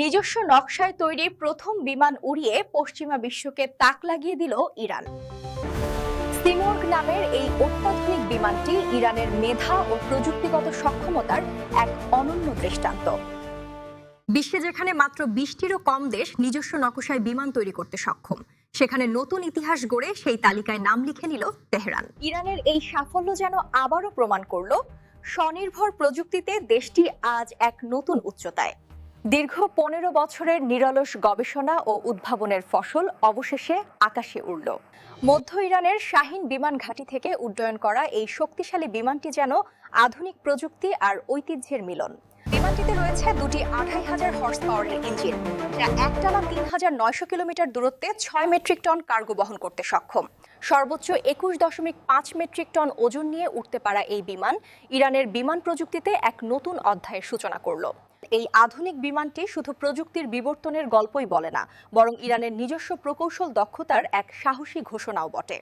নিজস্ব নকশায় তৈরি প্রথম বিমান উড়িয়ে পশ্চিমা বিশ্বকে তাক লাগিয়ে দিল ইরান। সিমোর্গ নামের এই অত্যাধুনিক বিমানটি ইরানের মেধা ও প্রযুক্তিগত সক্ষমতার এক অনন্য দৃষ্টান্ত। বিশ্বে যেখানে মাত্র বিশটিরও কম দেশ নিজস্ব নকশায় বিমান তৈরি করতে সক্ষম, সেখানে নতুন ইতিহাস গড়ে সেই তালিকায় নাম লিখে নিল তেহরান। ইরানের এই সাফল্য যেন আবারও প্রমাণ করল, স্বনির্ভর প্রযুক্তিতে দেশটি আজ এক নতুন উচ্চতায়। দীর্ঘ পনেরো বছরের নিরলস গবেষণা ও উদ্ভাবনের ফসল অবশেষে আকাশে উড়ল। মধ্য ইরানের শাহিন বিমান ঘাঁটি থেকে উড্ডয়ন করা এই শক্তিশালী বিমানটি যেন আধুনিক প্রযুক্তি আর ঐতিহ্যের মিলন। বিমানটিতে রয়েছে দুটি আড়াই হাজার হর্স পাওয়ারের ইঞ্জিন যা একটানা তিন হাজার নয়শো কিলোমিটার দূরত্বে ছয় মেট্রিক টন কার্গো বহন করতে সক্ষম। সর্বোচ্চ একুশ দশমিক পাঁচ মেট্রিক টন ওজন নিয়ে উঠতে পারা এই বিমান ইরানের বিমান প্রযুক্তিতে এক নতুন অধ্যায়ের সূচনা করল। এই আধুনিক বিমানটি শুধু প্রযুক্তির বিবর্তনের গল্পই বলে না, বরং ইরানের নিজস্ব প্রকৌশল দক্ষতার এক সাহসী ঘোষণাও বটে।